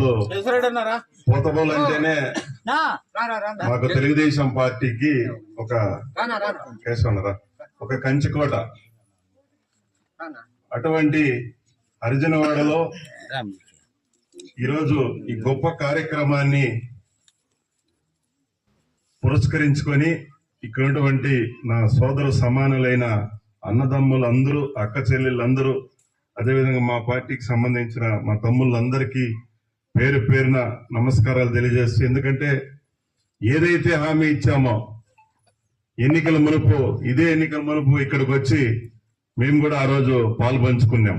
అసలు పోతబోలు అంటేనే మాకు తెలుగుదేశం పార్టీకి ఒక కేశవనరా ఒక కంచుకోట. అటువంటి అర్జునవాడలో ఈరోజు ఈ గొప్ప కార్యక్రమాన్ని పురస్కరించుకొని ఇక్కడ ఉన్నటువంటి నా సోదరు సమానులైన అన్నదమ్ములందరూ అక్క చెల్లెళ్ళందరూ అదేవిధంగా మా పార్టీకి సంబంధించిన మా తమ్ముళ్ళందరికీ పేరు పేరున నమస్కారాలు తెలియజేస్తూ ఎందుకంటే ఏదైతే హామీ ఇచ్చామో ఎన్నికల మునుపు ఇదే ఎన్నికల మునుపు ఇక్కడికి వచ్చి మేము కూడా ఆ రోజు పాలు పంచుకున్నాం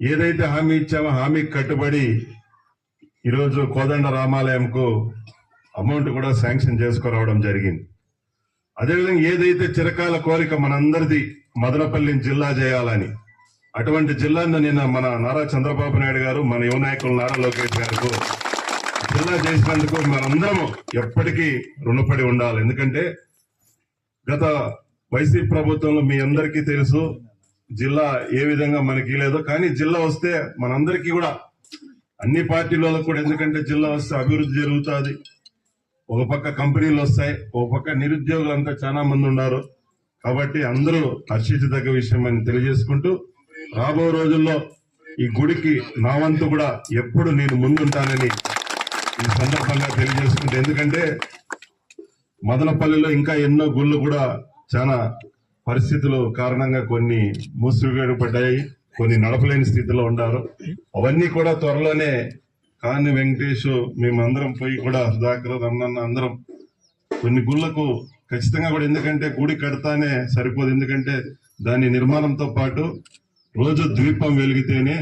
ఏదైతే హామీ ఇచ్చామో హామీకి కట్టుబడి ఈరోజు కోదండ రామాలయంకు అమౌంట్ కూడా శాంక్షన్ చేసుకురావడం జరిగింది. అదేవిధంగా ఏదైతే చిరకాల కోరిక మనందరిది మదనపల్లి జిల్లా చేయాలని అటువంటి జిల్లాను నిన్న మన నారా చంద్రబాబు నాయుడు గారు మన యువ నాయకులు నారా లోకేష్ గారు జిల్లా చేసినందుకు మనందరము ఎప్పటికీ రుణపడి ఉండాలి. ఎందుకంటే గత వైసీపీ ప్రభుత్వంలో మీ అందరికీ తెలుసు జిల్లా ఏ విధంగా మనకి లేదో. కానీ జిల్లా వస్తే మనందరికీ కూడా అన్ని పార్టీలలో కూడా ఎందుకంటే జిల్లా వస్తే అభివృద్ధి జరుగుతుంది. ఒక పక్క కంపెనీలు వస్తాయి ఒక పక్క నిరుద్యోగులు అంతా చాలా మంది ఉన్నారు. కాబట్టి అందరూ హర్షించదగ్గ విషయం అని తెలియజేసుకుంటూ రాబో రోజుల్లో ఈ గుడికి నా వంతు కూడా ఎప్పుడు నేను ముందుంటానని ఈ సందర్భంగా తెలియజేసుకుంటే. ఎందుకంటే మదనపల్లిలో ఇంకా ఎన్నో గుళ్ళు కూడా చాలా పరిస్థితులు కారణంగా కొన్ని మూసివేయబడ్డాయి కొన్ని నడపలేని స్థితిలో ఉన్నారు. అవన్నీ కూడా త్వరలోనే కాని వెంకటేష్ మేమందరం పోయి కూడా సుధాకర్ రమణన్న అందరం కొన్ని గుళ్ళకు ఖచ్చితంగా కూడా ఎందుకంటే గుడి కడతానే సరిపోదు. ఎందుకంటే దాని నిర్మాణంతో పాటు రోజు ద్వీపం వెలిగితేనే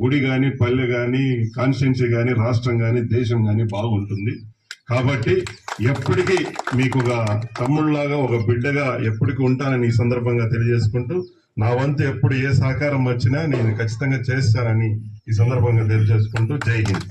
గుడి గాని పల్లె గాని కాన్స్టిట్యున్సీ గాని రాష్ట్రం గాని దేశం గాని బాగుంటుంది. కాబట్టి ఎప్పటికీ మీకు ఒక తమ్ముళ్ళాగా ఒక బిడ్డగా ఎప్పటికీ ఉంటానని ఈ సందర్భంగా తెలియజేసుకుంటూ నా వంతు ఎప్పుడు ఏ సహకారం వచ్చినా నేను ఖచ్చితంగా చేస్తానని ఈ సందర్భంగా తెలియజేసుకుంటూ జై హింద్.